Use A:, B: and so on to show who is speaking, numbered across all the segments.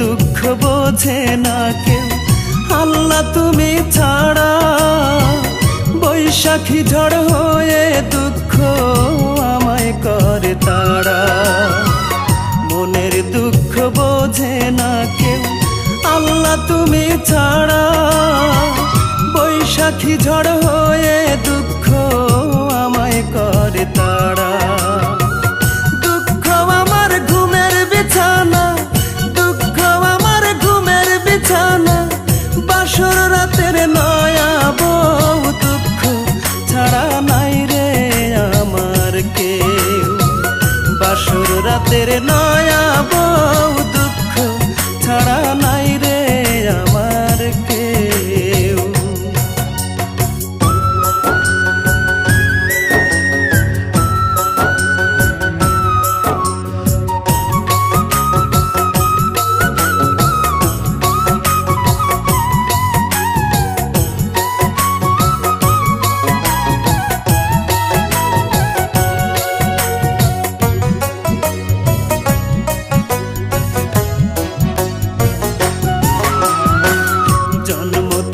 A: দুঃখ বোঝে না কেউ। আল্লাহ তুমি ছাড়া বৈশাখী ঝড় হয়ে দুঃখ আমায় করে তারা। মনের দুঃখ বোঝে না কেউ। আল্লাহ তুমি ছাড়া বৈশাখী ঝড় রাতের নয়া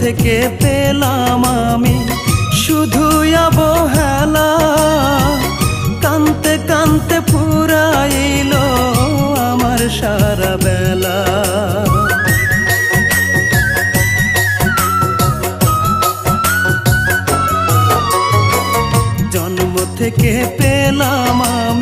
A: থেকে পেলাম আমি শুধু অবহেলা। কানতে কানতে পুরাইল আমার সারা বেলা। জন্ম থেকে পেলাম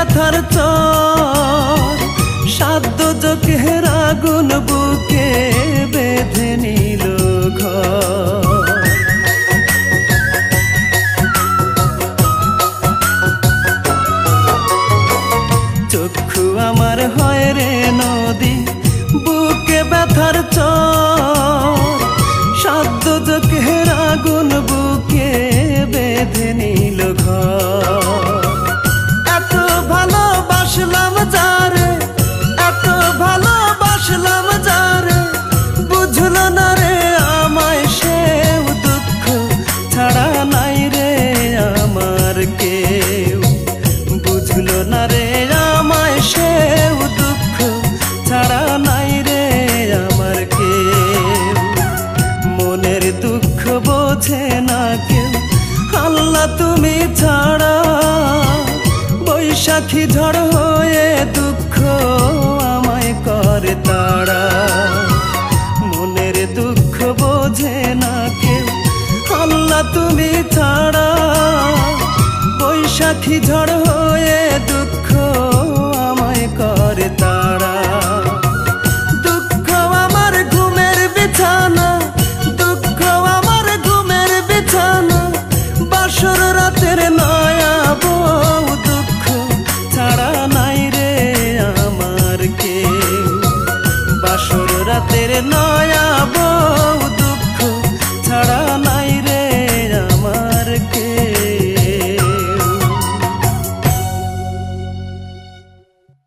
A: ব্যথার চর সাধ্য চোখের আগুন বুকে বোঝে না কেউ? আল্লাহ তুমি ছাড়া বৈশাখী ঝড় হয়ে দুঃখ আমায় করে তারা। মনের দুঃখ বোঝে না কেউ? আল্লাহ তুমি ছাড়া বৈশাখী ঝড় হয়ে দুঃখ আমায় করে তারা।